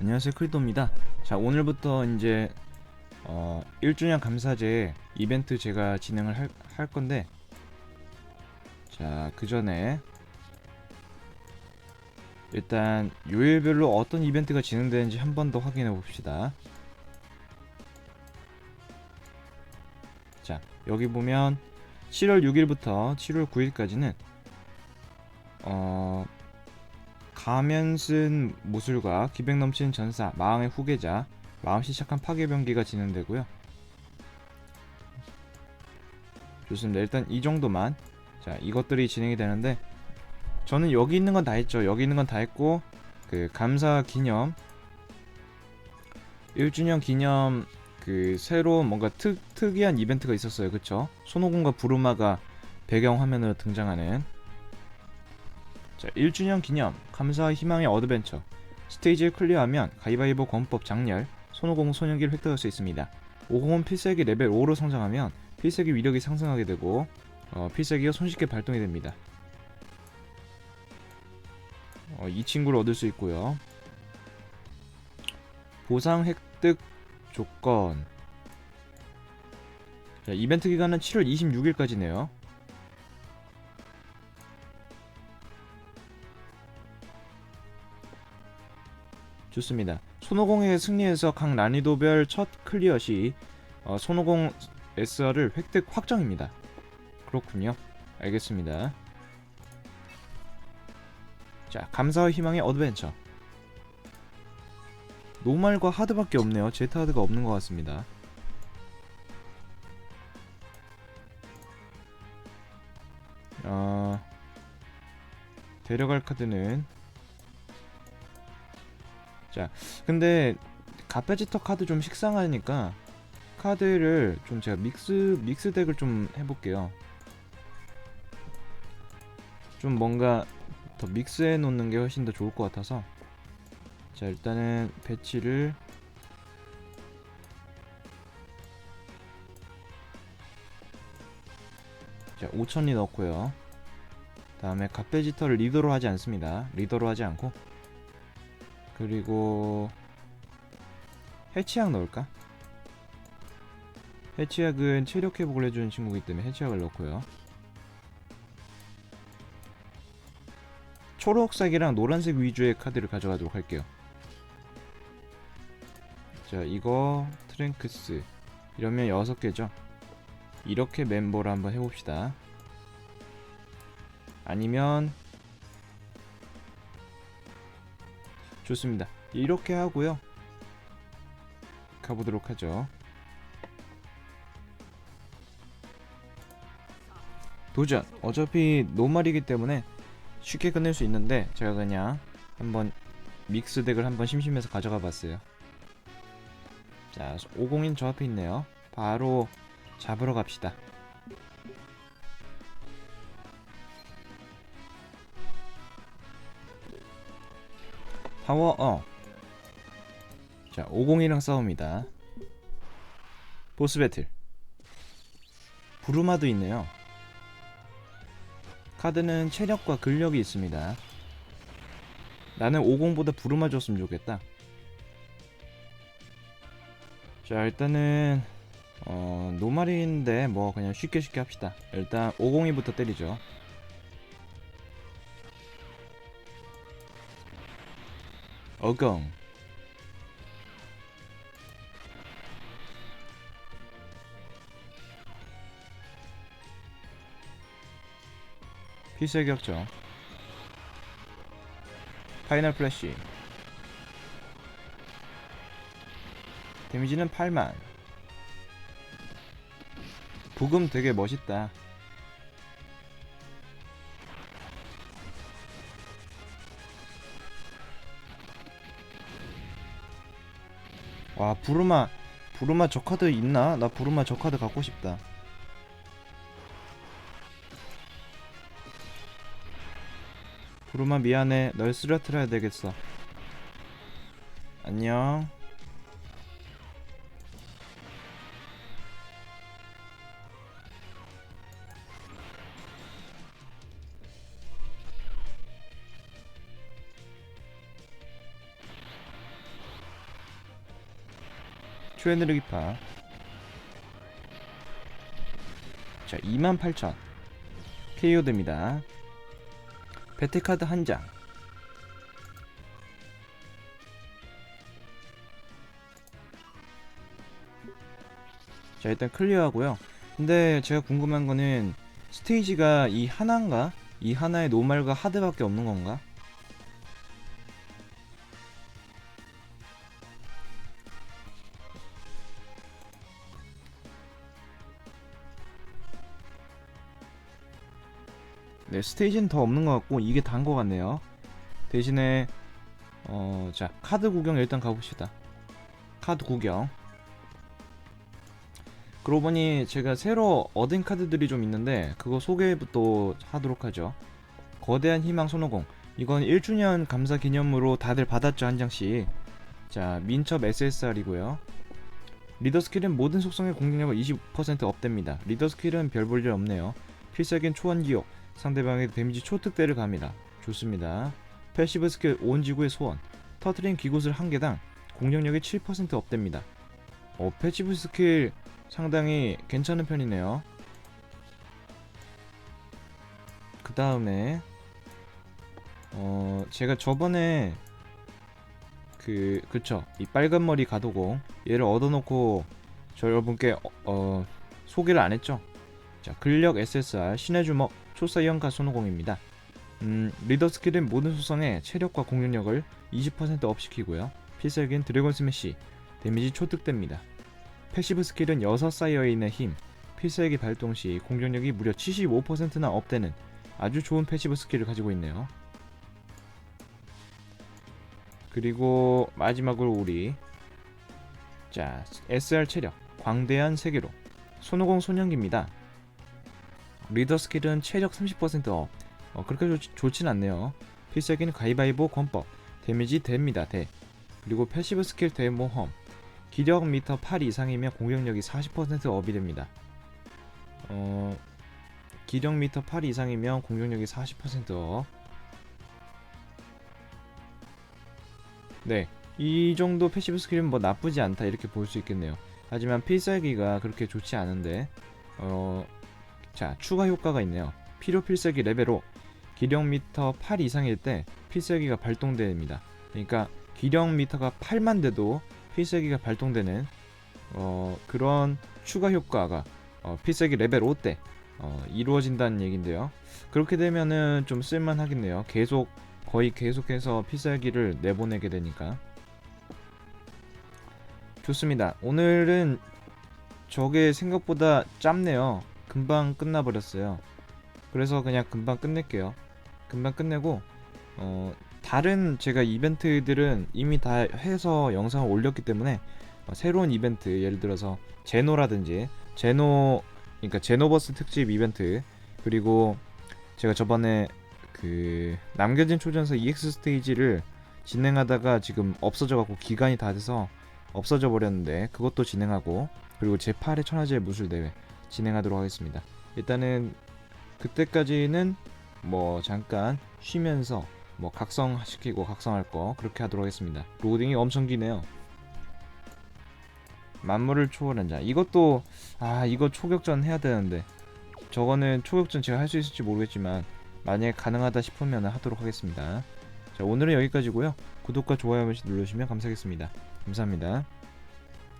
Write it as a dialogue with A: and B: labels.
A: 안녕하세요 크리도입니다. 자 오늘부터 이제 어 1주년 감사제 이벤트 제가 진행을 할, 할 건데 자 그 전에 일단 요일별로 어떤 이벤트가 진행되는지 한 번 더 확인해 봅시다. 자 여기 보면 7월 6일부터 7월 9일까지는 어 가면 쓴 무술과 기백 넘치는 전사, 마왕의 후계자, 마음씨 착한 파괴병기가 진행되고요. 좋습니다. 일단 이 정도만. 자, 이것들이 진행이 되는데 저는 여기 있는 건 다 했죠. 여기 있는 건 다 했고 그 감사 기념 1주년 기념 그 새로운 뭔가 특, 특이한 이벤트가 있었어요. 그쵸? 손오공과 부르마가 배경 화면으로 등장하는 자, 1주년 기념 감사와 희망의 어드벤처 스테이지를 클리어하면 가위바위보 권법 장렬 손오공 소년기를 획득할 수 있습니다. 50은 필살기 레벨 5로 성장하면 필살기 위력이 상승하게 되고 어, 필살기가 손쉽게 발동이 됩니다. 어, 이 친구를 얻을 수 있고요. 보상 획득 조건 자, 이벤트 기간은 7월 26일까지네요. 좋습니다. 손오공의 승리에서 각 난이도별 첫 클리어 시 어, 손오공 SR을 획득 확정입니다. 그렇군요. 알겠습니다. 자, 감사와 희망의 어드벤처. 노말과 하드밖에 없네요. 제트 하드가 없는 것 같습니다. 어, 데려갈 카드는 자, 근데 가페지터 카드 좀 식상하니까 카드를 좀 제가 믹스 믹스 덱을 좀 해볼게요. 좀 뭔가 더 믹스해 놓는 게 훨씬 더 좋을 것 같아서 자 일단은 배치를 자 5천리 넣고요. 다음에 가페지터를 리더로 하지 않습니다. 리더로 하지 않고 그리고 해치약 넣을까? 해치약은 체력 회복을 해주는 친구이기 때문에 해치약을 넣고요. 초록색이랑 노란색 위주의 카드를 가져가도록 할게요. 자, 이거 트랭크스 이러면 6개죠. 이렇게 멤버를 한번 해봅시다. 아니면 좋습니다. 이렇게 하고요. 가보도록 하죠. 도전. 어차피 노말이기 때문에 쉽게 끝낼 수 있는데 제가 그냥 한번 믹스 덱을 한번 심심해서 가져가 봤어요. 자, 501저 앞에 있네요. 바로 잡으러 갑시다. 파워 업. 자, 501이랑 싸웁니다. 보스 배틀. 부루마도 있네요. 카드는 체력과 근력이 있습니다. 나는 50보다 부루마 줬으면 좋겠다. 자, 일단은 어, 노말인데 뭐 그냥 쉽게 쉽게 합시다. 일단 502부터 때리죠. 어경. 필살 격정. 파이널 플래시. 데미지는 8만. 부금 되게 멋있다 와 부르마 부르마 저 카드 있나? 나 부르마 저 카드 갖고 싶다. 부르마 미안해. 널 쓰러뜨려야 되겠어. 안녕 초에너지파. 자 28,000 KO 됩니다. 배틀카드 한장. 자 일단 클리어하고요. 근데 제가 궁금한 거는 스테이지가 이 하나인가? 이 하나의 노말과 하드밖에 없는 건가? 네, 스테이지는 더 없는 것 같고 이게 다인 것 같네요. 대신에 어, 자 카드 구경 일단 가봅시다. 카드 구경. 그러고 보니 제가 새로 얻은 카드들이 좀 있는데 그거 소개부터 하도록 하죠. 거대한 희망 손오공. 이건 1주년 감사 기념으로 다들 받았죠 한 장씩. 자 민첩 SSR이고요. 리더 스킬은 모든 속성의 공격력을 20% 업됩니다. 리더 스킬은 별 볼 일 없네요. 필살기는 초원 기억. 상대방의 데미지 초특대를 갑니다. 좋습니다. 패시브 스킬 온 지구의 소원. 터트린 기곳을 한 개당 공격력이 7% 업됩니다. 어, 패시브 스킬 상당히 괜찮은 편이네요. 그 다음에 어 제가 저번에 그 그쵸 이 빨간 머리 가도공 얘를 얻어놓고 저 여러분께 어, 어, 소개를 안 했죠. 자 근력 SSR 신의 주먹 초사이언가 손오공입니다. 음, 리더 스킬은 모든 수성의 체력과 공격력을 20% 업 시키고요. 필살기는 드래곤 스매시, 데미지 초특됩니다. 패시브 스킬은 6 사이어인의 힘, 필살기 발동 시 공격력이 무려 75%나 업되는 아주 좋은 패시브 스킬을 가지고 있네요. 그리고 마지막으로 우리 자 SR 체력 광대한 세계로 손오공 소년기입니다. 리더 스킬은 체력 30% 업. 어, 그렇게 좋, 좋진 않네요. 필살기는 가위바위보 권법. 데미지 됩니다. 대. 그리고 패시브 스킬 대모험. 기력 미터 8 이상이면 공격력이 40% 업이 됩니다. 어, 기력 미터 8 이상이면 공격력이 40% 업. 네. 이 정도 패시브 스킬은 뭐 나쁘지 않다 이렇게 볼 수 있겠네요. 하지만 필살기가 그렇게 좋지 않은데 어, 자, 추가 효과가 있네요. 필요 필살기 레벨 5. 기력 미터 8 이상일 때 필살기가 발동됩니다. 그러니까 기력 미터가 8만 돼도 필살기가 발동되는 어, 그런 추가 효과가 어, 필살기 레벨 5때 어, 이루어진다는 얘긴데요. 그렇게 되면은 좀 쓸만하겠네요. 계속 거의 계속해서 필살기를 내보내게 되니까 좋습니다. 오늘은 저게 생각보다 짧네요. 금방 끝나버렸어요. 그래서 그냥 금방 끝낼게요. 금방 끝내고 어, 다른 제가 이벤트들은 이미 다 해서 영상을 올렸기 때문에 어, 새로운 이벤트 예를 들어서 제노라든지 제노 그러니까 제노버스 특집 이벤트 그리고 제가 저번에 그 남겨진 초전서 EX 스테이지를 진행하다가 지금 없어져 갖고 기간이 다 돼서 없어져 버렸는데 그것도 진행하고 그리고 제 8회 천하제 무술 대회 진행하도록 하겠습니다. 일단은 그때까지는 뭐 잠깐 쉬면서 뭐 각성시키고 각성할 거 그렇게 하도록 하겠습니다. 로딩이 엄청 기네요. 만물을 초월한 자 이것도 아 이거 초격전 해야 되는데 저거는 초격전 제가 할 수 있을지 모르겠지만 만약에 가능하다 싶으면 하도록 하겠습니다. 자 오늘은 여기까지고요. 구독과 좋아요 한 번씩 눌러주시면 감사하겠습니다. 감사합니다.